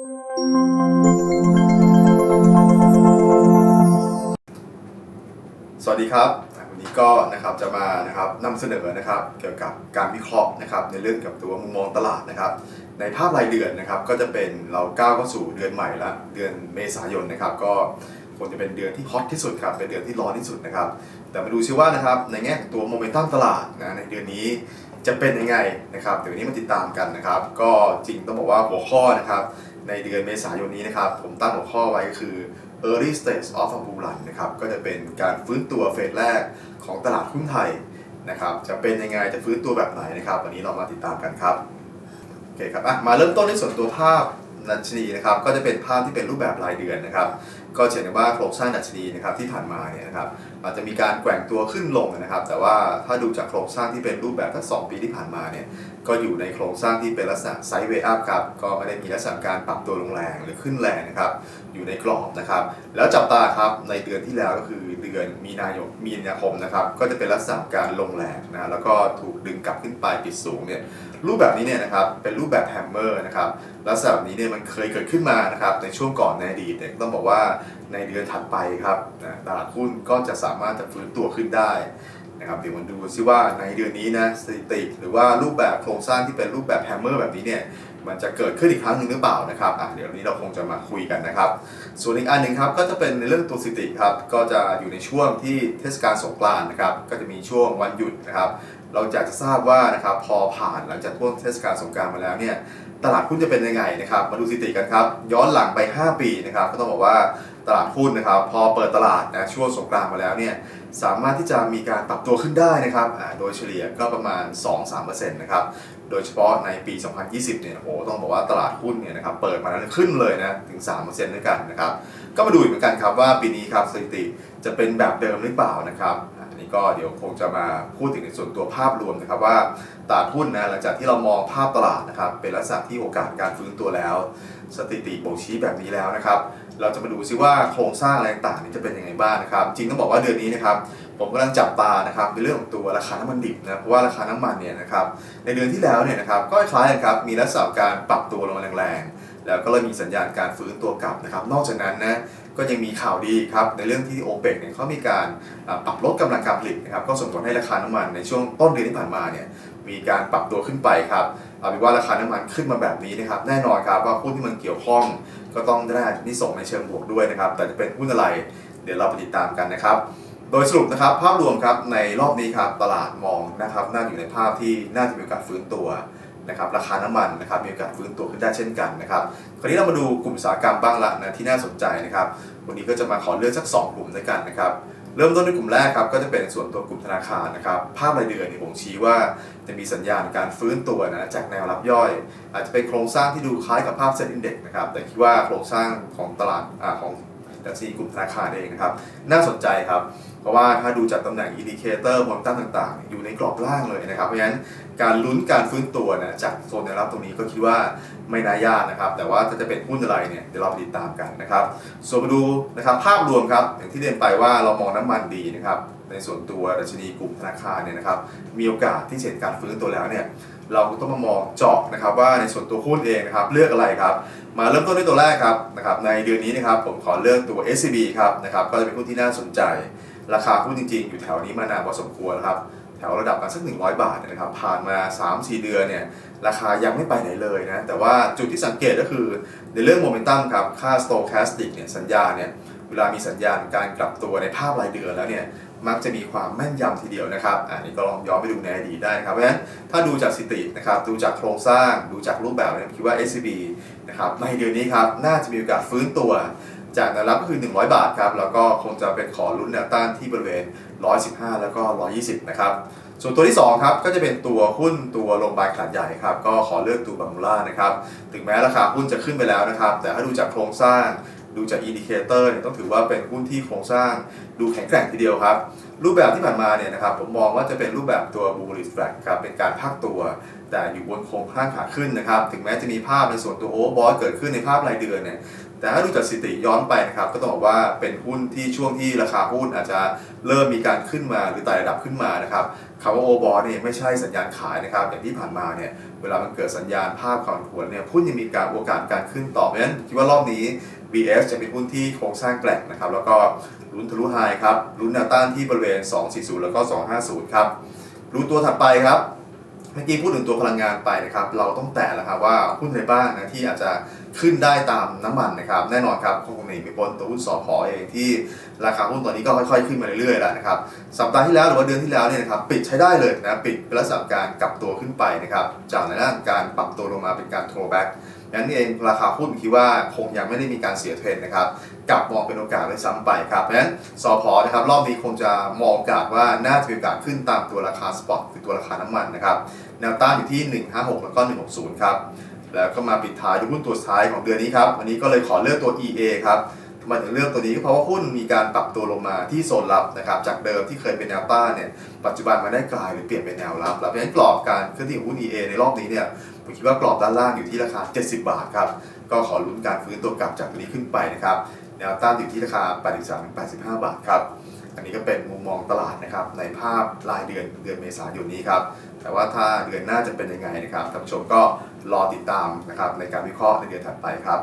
สวัสดีครับวันนี้ก็นะครับจะมานะครับนำเสนอนะครับเกี่ยวกับการวิเคราะห์นะครับในเรื่องกับตัวมุมมองตลาดนะครับในภาพรายเดือนนะครับก็จะเป็นเราก้าวเข้าสู่เดือนใหม่ละเดือนเมษายนนะครับก็คงจะเป็นเดือนที่ฮอตที่สุดครับเป็นเดือนที่ร้อนที่สุดนะครับแต่มาดูซิว่านะครับในแง่ของตัวโมเมนตัมตลาดนะในเดือนนี้จะเป็นยังไงนะครับเดี๋ยวนี้มาติดตามกันนะครับ ก็จริงต้องบอกว่าหัวข้อนะครับ ในเดือนเมษายนนี้นะครับ ผมตั้งหัวข้อไว้ก็คือ early stage of a bull run นะครับ ก็จะเป็นการฟื้นตัวเฟสแรกของตลาดหุ้นไทยนะครับ จะเป็นยังไง จะฟื้นตัวแบบไหนนะครับ วันนี้เรามาติดตามกันครับ โอเคครับอะมาเริ่มต้นในส่วนตัวภาพดัชนีนะครับ ก็จะเป็นภาพที่เป็นรูปแบบรายเดือนนะครับ ก็เห็นได้ว่าโครงสร้างดัชนีนะครับที่ผ่านมาเนี่ยนะครับอาจจะมีการแกว่งตัวขึ้นลงนะครับ แต่ว่าถ้าดูจากโครงสร้างที่เป็นรูปแบบทั้งสองปีที่ผ่านมาเนี่ยก็อยู่ในโครงสร้างที่เป็นลักษณะไซด์เวย์อัพครับก็ไม่ได้มีลักษณะการปรับตัวลงแรงหรือขึ้นแรงนะครับอยู่ในกรอบนะครับแล้วจับตาครับในเดือนที่แล้วก็คือเดือนมีนายนมีนาคมนะครับก็จะเป็นลักษณะการลงแรงนะแล้วก็ถูกดึงกลับขึ้นไปปิดสูงเนี่ยรูปแบบนี้เนี่ยนะครับเป็นรูปแบบแฮมเมอร์นะครับลักษณะแบบนี้เนี่ยมันเคยเกิดขึ้นมานะครับในช่วงก่อนในอดีตเนี่ยต้องบอกว่าในเดือนถัดไปครับตลาดหุ้นก็จะสามารถจะฟื้นตัวขึ้นได้ นะครับเดี๋ยวมาดูซิว่าในเดือนนี้นะสถิติ หรือว่ารูปแบบโครงสร้างที่เป็นรูปแบบแฮมเมอร์แบบนี้เนี่ยมันจะเกิดขึ้นอีกครั้งหนึ่งหรือเปล่านะครับอะเดี๋ยววันนี้เราคงจะมาคุยกันนะครับ ส่วนอีกอันหนึ่งครับก็จะเป็นในเรื่องตัวสถิติครับก็จะอยู่ในช่วงที่เทศกาลสงกรานต์นะครับก็จะมีช่วงวันหยุดนะครับเราอยากจะทราบว่านะครับพอผ่านหลังจากช่วงเทศกาลสงกรานต์มาแล้วเนี่ย ตลาดหุ้นจะเป็นยังไงนะครับ มาดูสถิติกันครับ ย้อนหลังไป 5 ปีนะครับ ก็ต้องบอกว่าตลาดหุ้นนะครับ พอเปิดตลาดนะช่วงสงกรานต์มาแล้วเนี่ยสามารถที่จะมีการปรับตัวขึ้นได้นะครับโดยเฉลี่ยก็ประมาณ 2-3%นะครับ โดยเฉพาะในปี 2020 เนี่ยโอ้โหต้องบอกว่าตลาดหุ้นเนี่ยนะครับเปิดมาแล้วขึ้นเลยนะถึง 3%ด้วยกันนะครับก็มาดูอีกเหมือนกันครับว่าปีนี้ครับสถิติจะเป็นแบบเดิมหรือเปล่านะครับอันนี้ก็เดี๋ยวคงจะมาพูดถึงในส่วนตัวภาพรวมนะครับว่าตลาดหุ้นนะหลังจากที่เรามองภาพตลาดนะครับเป็นลักษณะที่โอกาสการฟื้นตัวแล้ว สถิติบ่งชี้แบบนี้แล้วนะครับ เราจะมาดูซิว่าโครงสร้างอะไรต่างๆนี่จะเป็นยังไงบ้างนะครับ จริงต้องบอกว่าเดือนนี้นะครับผมกำลังจับตานะครับในเรื่องของตัวราคาน้ำมันดิบนะเพราะว่าราคาน้ำมันเนี่ยนะครับในเดือนที่แล้วเนี่ยนะครับก็คล้ายกันครับมีลักษณะการปรับตัวลงมาแรงๆ แล้วก็เลยมีสัญญาณการฟื้นตัวกลับนะครับ นอกจากนั้นนะก็ยังมีข่าวดีครับในเรื่องที่โอเปกเนี่ยเขามีการปรับลดกำลังการผลิตนะครับก็ส่งผลให้ราคาน้ำมันในช่วงต้นเดือนที่ผ่านมาเนี่ยมีการปรับตัวขึ้นไปครับ เอาเป็นว่าราคาน้ำมันขึ้นมาแบบนี้นะครับแน่นอนครับว่าหุ้นที่มันเกี่ยวข้องก็ต้องได้นิส่งในเชิงบวกด้วยนะครับ แต่จะเป็นหุ้นอะไรเดี๋ยวเราไปติดตามกันนะครับ โดยสรุปนะครับภาพรวมครับในรอบนี้ครับตลาดมองนะครับน่าอยู่ในภาพที่น่าจะมีโอกาสฟื้นตัวนะครับราคาน้ำมันนะครับมีโอกาสฟื้นตัวขึ้นได้เช่นกันนะครับคราวนี้เรามาดูกลุ่มอุตสาหกรรมบ้างละนะที่น่าสนใจนะครับ วันนี้ก็จะมาขอเลือกสัก 2 กลุ่มด้วยกันนะครับ เริ่มต้นด้วยกลุ่มแรกครับก็จะเป็นส่วนตัวกลุ่มธนาคารนะครับภาพรายเดือนเนี่ยบ่งชี้ว่าจะมีสัญญาณการฟื้นตัวนะจากแนวรับย่อย อาจจะเป็นโครงสร้างที่ดูคล้ายกับภาพเซ็นอินเด็กนะครับแต่คิดว่าโครงสร้างของตลาดอของดัชนีกลุ่มธนาคารเองนะครับน่าสนใจครับ เพราะว่าถ้าดูจากตำแหน่งอินดิเคเตอร์มอนตัมต่างๆ อยู่ในกรอบล่างเลยนะครับ เพราะฉะนั้นการลุ้นการฟื้นตัวนะจากโซนแนวรับตรงนี้ก็คิดว่าไม่น่ายากนะครับ แต่ว่าถ้าจะเป็นหุ้นอะไรเนี่ยเดี๋ยวเราไปติดตามกันนะครับ ส่วนมาดูนะครับภาพรวมครับอย่างที่เรียนไปว่าเรามองน้ำมันดีนะครับในส่วนตัวดัชนีกลุ่มธนาคารเนี่ยนะครับมีโอกาสที่เห็นการฟื้นตัวแล้วเนี่ยเราก็ต้องมามองเจาะนะครับว่าในส่วนตัวหุ้นเองนะครับเลือกอะไรครับมาเริ่มต้นด้วยตัวแรกครับนะครับในเดือนนี้นะครับผมขอเลือกตัว SCB ครับนะครับก็จะเป็นหุ้นที่น่าสนใจราคาหุ้นจริง ๆ อยู่แถวนี้มานานพอสมควรแล้วครับแถวระดับกันสัก 100 บาทนยนะครับผ่านมา 3-4 เดือนเนี่ยราคายังไม่ไปไหนเลยนะ แต่ว่าจุดที่สังเกตก็คือในเรื่องโมเมนตัมครับ ค่า stochastic เนี่ยสัญญาเนี่ยเวลามีสัญญาณการกลับตัวในภาพรายเดือนแล้วเนี่ยมักจะมีความแม่นยำทีเดียวนะครับ อันนี้ก็ลองย้อนไปดูในอดีตได้นะครับ เพราะฉะนั้นถ้าดูจากสถิตินะครับ ดูจากโครงสร้าง ดูจากรูปแบบเนี่ยคิดว่า SCB นะครับในเดือนนี้ครับ น่าจะมีโอกาสฟื้นตัว จากแนวรับก็คือ 100 บาทครับ แล้วก็คงจะเป็นขอลุ้นแนวต้านที่บริเวณ 115 แล้วก็ 120 นะครับ ส่วนตัวที่ 2 ครับ ก็จะเป็นตัวหุ้นตัวโรงพยาบาลขนาดใหญ่ครับ ก็ขอเลือกตัวบังมูล่านะครับ ถึงแม้ราคาหุ้นจะขึ้นไปแล้วนะครับ แต่ถ้าดูจากโครงสร้างดูจากอินดิเคเตอร์เนี่ยต้องถือว่าเป็นหุ้นที่โครงสร้างดูแข็งแกร่งทีเดียวครับ รูปแบบที่ผ่านมาเนี่ยนะครับผมมองว่าจะเป็นรูปแบบตัว bullish flag ครับเป็นการพักตัว แต่อยู่บนโครงข้างขาขึ้นนะครับ ถึงแม้จะมีภาพในส่วนตัว overbought เกิดขึ้นในภาพรายเดือนเนี่ย แต่ถ้าดูจากสถิติย้อนไปนะครับก็ต้องบอกว่าเป็นหุ้นที่ช่วงที่ราคาหุ้นอาจจะเริ่มมีการขึ้นมาหรือไต่ระดับขึ้นมานะครับคำว่าโอบอเนี่ยไม่ใช่สัญญาณขายนะครับอย่างที่ผ่านมาเนี่ยเวลามันเกิดสัญญาณภาพความผัวนเนี่ยหุ้นยังมีการโอกาสการขึ้นต่อเพราะฉะนั้นคิดว่ารอบนี้ BS จะเป็นหุ้นที่โครงสร้างแกร่งนะครับแล้วก็ลุ้นทะลุไฮครับลุ้นแนวต้านที่บริเวณ 240 แล้วก็ 250 ครับรู้ตัวถัดไปครับเมื่อกี้พูดถึงตัวพลังงานไปนะครับ เราต้องแตะแล้วครับว่าหุ้นอะไรบ้างนะที่อาจจะ ขึ้นได้ตามน้ำมันนะครับแน่นอนครับคงหนีม่พ้นตัวหุ้นสอพอเองที่ราคาหุ้นตอนนี้ก็ค่อยๆ ขึ้นมาเรื่อยๆแล้วนะครับสัปดาห์ที่แล้วหรือว่าเดือนที่แล้วเนี่ยนะครับปิดใช้ได้เลยนะปิดเป็นลักษณะการกลับตัวขึ้นไปนะครับจากในด้านการปรับตัวลงมาเป็นการโทรแบ็กนั้นเองราคาหุ้นคิดว่าคงยังไม่ได้มีการเสียเทรนนะครับกลับมองเป็นโอกาสเลยซ้ำไปครับเพราะฉะนั้นสอพอนะครับรอบนี้คงจะมองโอกาสว่าน่าจะมีโอกาสขึ้นตามตัวราคาสปอตคือตัวราคาน้ำมันนะครับแนวต้านอยู่ที่ 156 แล้วก็ 160 ครับ แล้วก็มาปิดท้ายด้วยหุ้นตัวสุดท้ายของเดือนนี้ครับวันนี้ก็เลยขอเลือกตัว EA ครับทำไมถึงเลือกตัวนี้ก็เพราะว่าหุ้นมีการปรับตัวลงมาที่โซนรับนะครับจากเดิมที่เคยเป็นแนวต้านเนี่ยปัจจุบันมาได้กลายหรือเปลี่ยนเป็นแนวรับ แล้วเพราะฉะนั้นกรอบการเคลื่อนที่ของหุ้น EA ในรอบนี้เนี่ยผมคิดว่ากรอบด้านล่างอยู่ที่ราคา 70 บาทครับก็ขอลุ้นการฟื้นตัวกลับจากตัวนี้ขึ้นไปนะครับแนวต้านอยู่ที่ราคา 83-85 บาทครับอันนี้ก็เป็นมุมมองตลาดนะครับในภาพรายเดือนเดือนเมษายนนี้ครับ แต่ว่าถ้าเดือนหน้าจะเป็นยังไงนะครับท่านผู้ชมก็รอติดตามนะครับในการวิเคราะห์ในเดือนถัดไปครับ